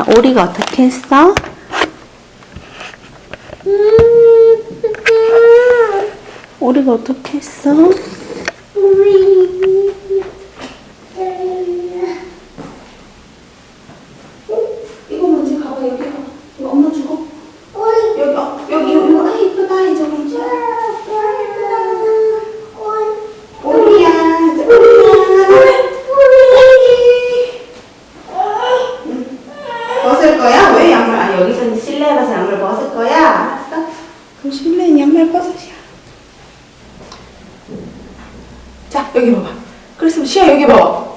시아 오리가 어떻게 했어? 오리가 어떻게 했어? 이거 먼저 가봐 여기 엄마 주고. 여기 어, 여기 여기 아 이쁘다 이제 먼저. 오리야 이제 오리야. 응. 벗을 거야? 왜 양말? 아 여기서 이제 실내에 가서 양말 벗을 거야? 알았어. 그럼 실내는 양말 벗으시야. 자 여기 봐봐. 크리스마스 시야 여기 봐봐.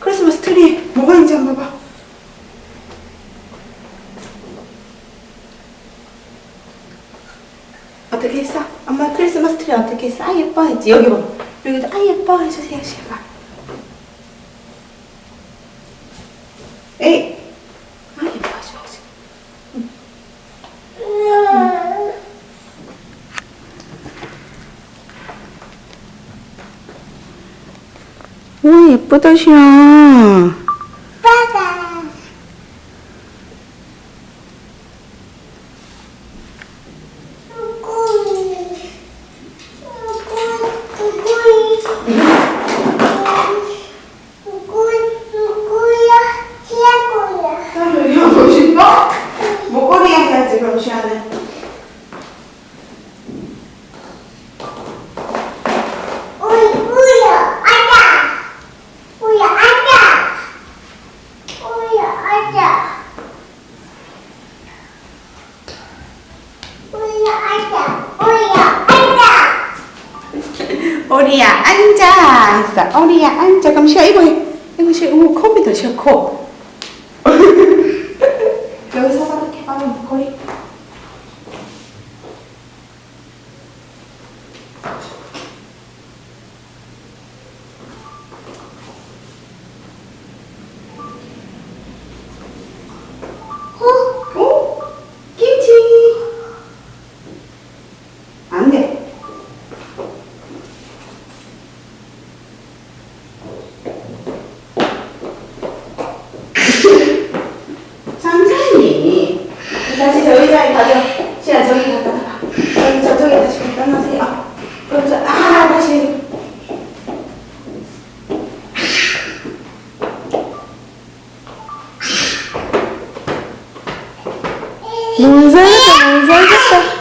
크리스마스 트리 뭐가 있는지 한번 봐봐. 어떻게 했어? 엄마 크리스마스 트리 어떻게 했어? 아 예뻐 했지. 여기 봐. 여기도 아 예뻐 해주세요 에이. 아 응. 오 예쁘다 시아 여기 하고 싶어? 목걸이 해야지 그럼 시아는 오리야 앉아 했어 오리야 앉아 그럼 시아 이거 해 이거 시아 이거 컴퓨터 시아 코 여기 서서 이렇게 해봐 목걸이 오 김치 안돼 천천히 다시 저 의자에 가져 시아 저기 갖다 놔봐 저기 저쪽에 다시 갖다 놔세요 그래서 아 다시 너무 잘했다 너무 잘했다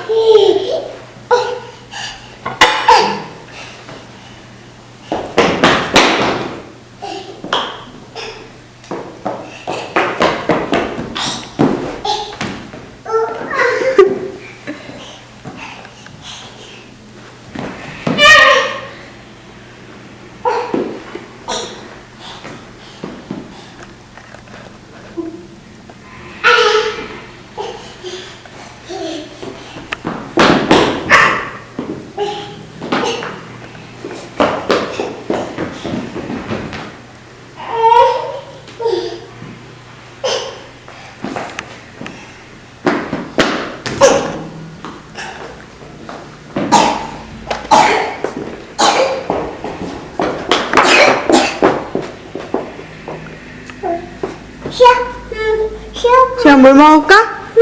시아 뭘 먹을까?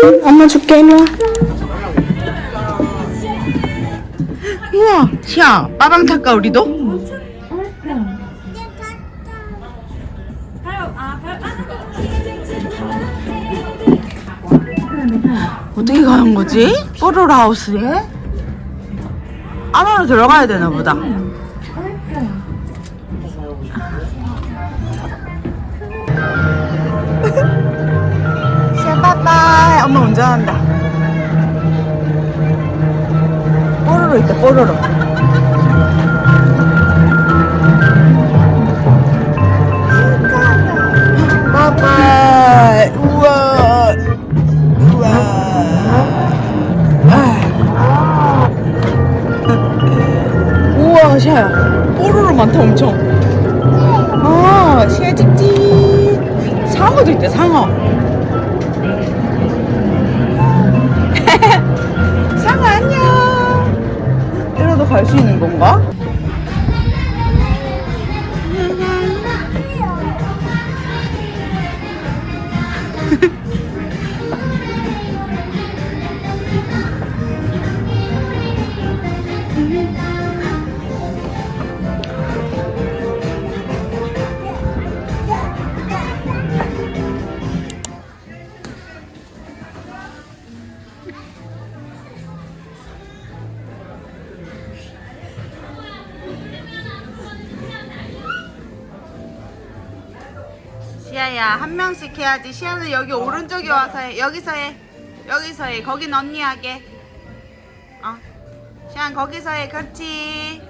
응, 엄마 줄게 일로 와 우와 시아 빠밤 탈까 우리도? 어떻게 가는 거지? 뽀로로 하우스에? 안으로 들어가야 되나 보다 빠빠이 엄마 운전한다. 뽀로로 있다 뽀로로. 빠빠이 우와. 우와. 아. 우와 시아야 뽀로로 많다 엄청. 아 시아 찍찍 상어도 있대 상어 갈 수 있는 건가? 명씩 해야지. 시아는 여기 오른쪽에 와서 해. 여기서 해. 여기서 해. 거긴 언니 하게. 어? 시아 거기서 해. 그렇지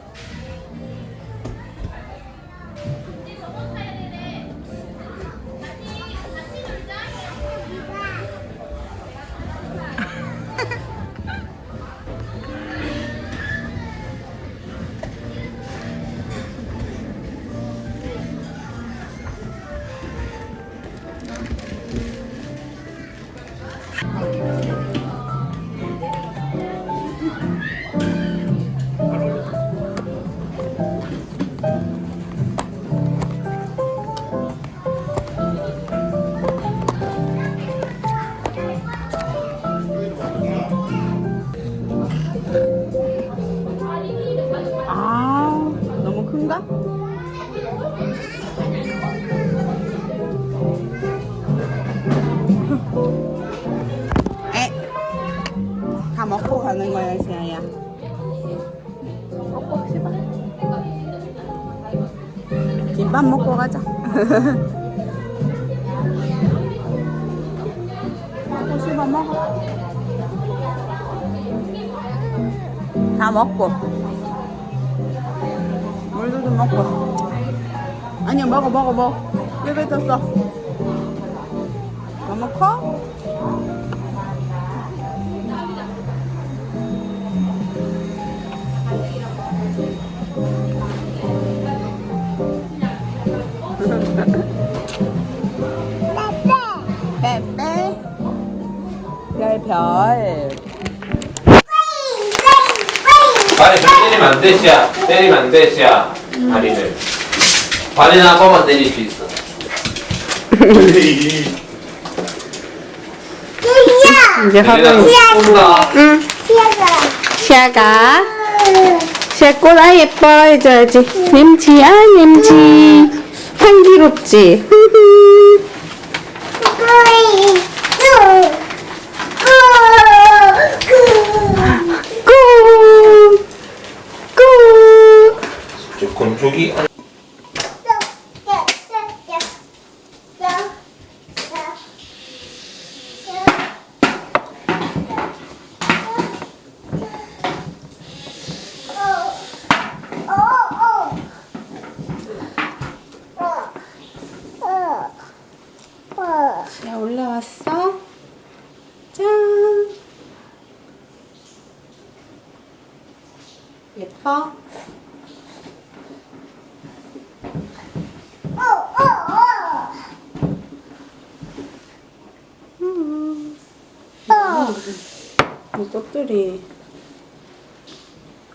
다 먹고. 물도 좀 먹고. 아니야 먹어 먹어 먹어. 왜 뱉었어. 너무 커? 별 별 발이 좀 때리면 안 돼, 시야. 때리면 안 돼, 시야. 발이를. 발이나 한 번만 때릴 수 있어. 이제 발이나 쏜다. 응 시아가 시아 꼬라 예뻐 해줘야지 냄지야 냄지 향기롭지 꾹 꾹 저 건조기. 시아 올라왔어 짠 예뻐? 음. 이 떡들이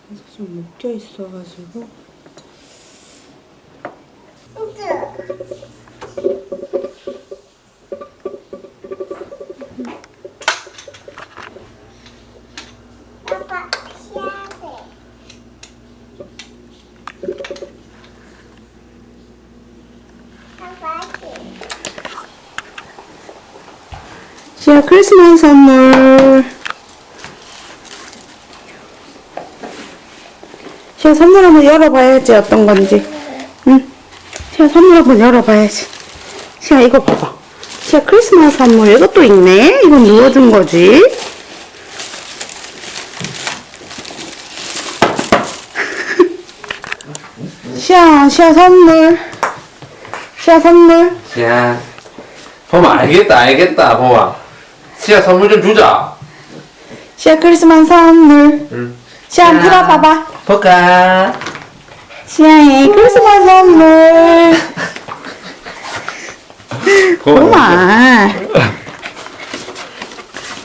계속 좀 묶여 있어가지고 시아 크리스마스 선물. 시아 선물 한번 열어봐야지 어떤 건지. 응? 시아 선물 한번 열어봐야지. 시아 이거 봐봐. 시아 크리스마스 선물. 이것도 있네. 이건 누가 준 거지. 시아 시아 선물. 시아 선물. 시야. 봄아, 알겠다, 알겠다, 봄아. 시야 선물 좀 주자. 시아 크리스마스 선물. 응. 시아 한번 풀어봐봐. 볼까? 시아의 크리스마스 선물. 고마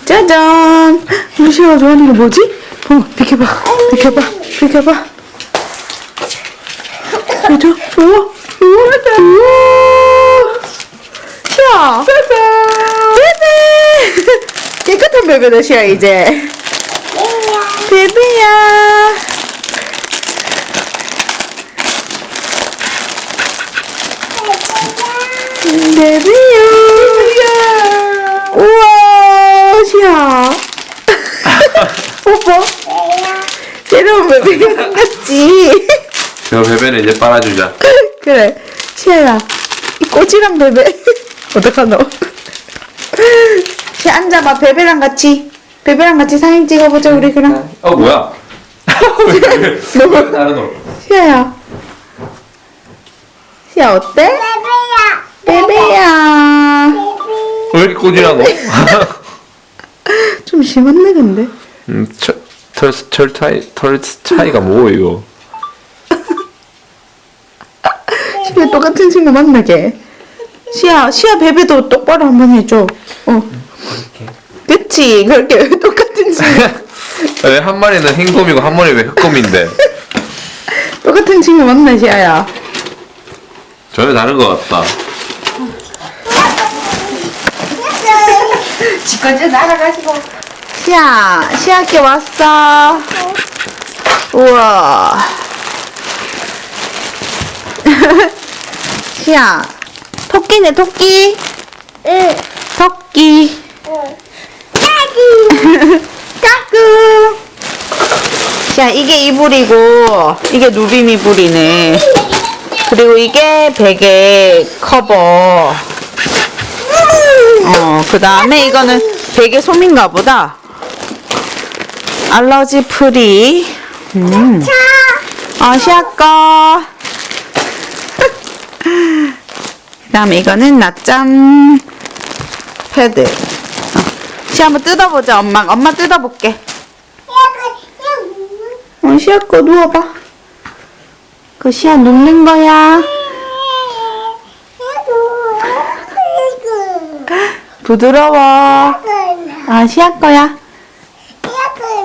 짜잔. 우리 시아가 좋아하는 거 뭐지? 어 비켜봐. 비켜봐. 비켜봐. 보자 우와. 우와. 우와. 시아. 짜잔 깨끗한 베베다 시아 이제 베베야 베비야. 우와, 시야. 뽀뽀. 새로운 베비가 생겼지. 저 베베는 이제 빨아주자. 그래. 시아야. 이 꼬지랑 베베. 어떡하노? 시 앉아봐. 베베랑 같이. 베베랑 같이 사진 찍어보자 우리 그럼. 어 뭐야? 너무 다른 거. 시아야. 시아 어때? 베베야. 왜 이렇게 꼬지라고? 좀 심한데 근데. 음, 철, 털, 철 차이, 털 차이가 뭐 이거? 시아 똑같은 친구 만나게. 시아 시아 베베도 똑바로 한번 해줘. 어 그치 그렇게 똑같은 친구 왜한 마리는 흰곰이고 한 마리 왜 흑곰인데? 똑같은 친구 만나 시아야? 전혀 다른 것 같다. 지금까지 날아가시고. 시아 시아께 왔어. 우와. 시아 토끼네 토끼? 응. 토끼 까기 까꿍 자 이게 이불이고 이게 누빔 이불이네. 그리고 이게 베개 커버. 어 그 다음에 이거는 베개 솜인가 보다. 알러지 프리. 음. 어 시아 거 그 다음에 이거는 낮잠 패드 어. 시아 한번 뜯어보자 엄마 엄마 뜯어볼게 어, 시아 거 누워봐. 그 시아 눕는 거야. 부드러워. 아, 시아 거야.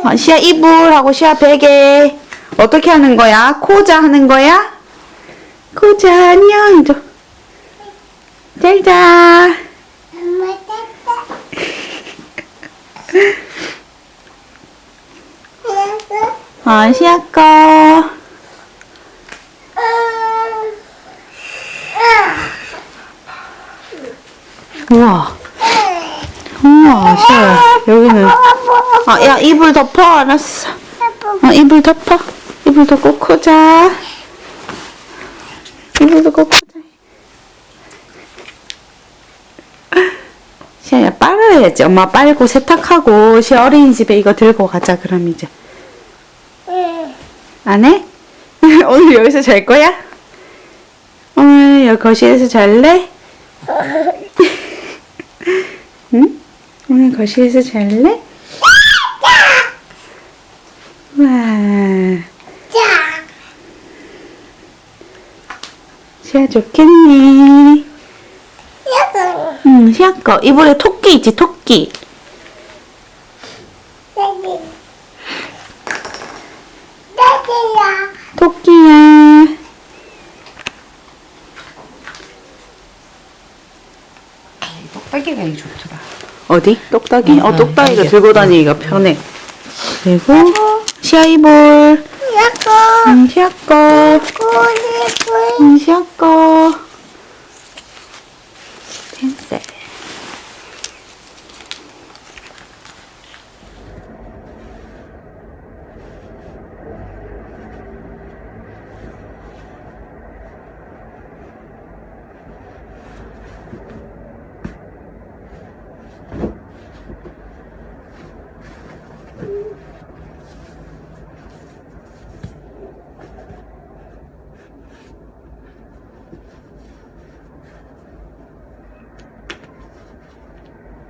어, 시아 이불하고 시아 베개. 어떻게 하는 거야? 코자 하는 거야? 코자 안녕. 잘 자. 어, 시아 거. 우와. 우와, 시아야. 여기는. 아, 야, 이불 덮어. 알았어. 어, 이불 덮어. 이불 덮고 코자. 이불 덮고 코자. 시아야, 빨아야지. 엄마 빨고 세탁하고, 시아 어린이집에 이거 들고 가자, 그럼 이제. 안 해? 오늘 여기서 잘 거야? 오늘 여기 거실에서 잘래? 응? 오늘 거실에서 잘래? 와, 시아 좋겠니? 응, 시아 거 이불에 토끼 있지, 토끼. 토끼야. 떡볶이가 이 좋더라 어디? 똑딱이? 어, 응, 똑딱이가 응, 들고 다니기가 편해. 그리고 시아 이불. 응, 시아 거. 응, 시아 거.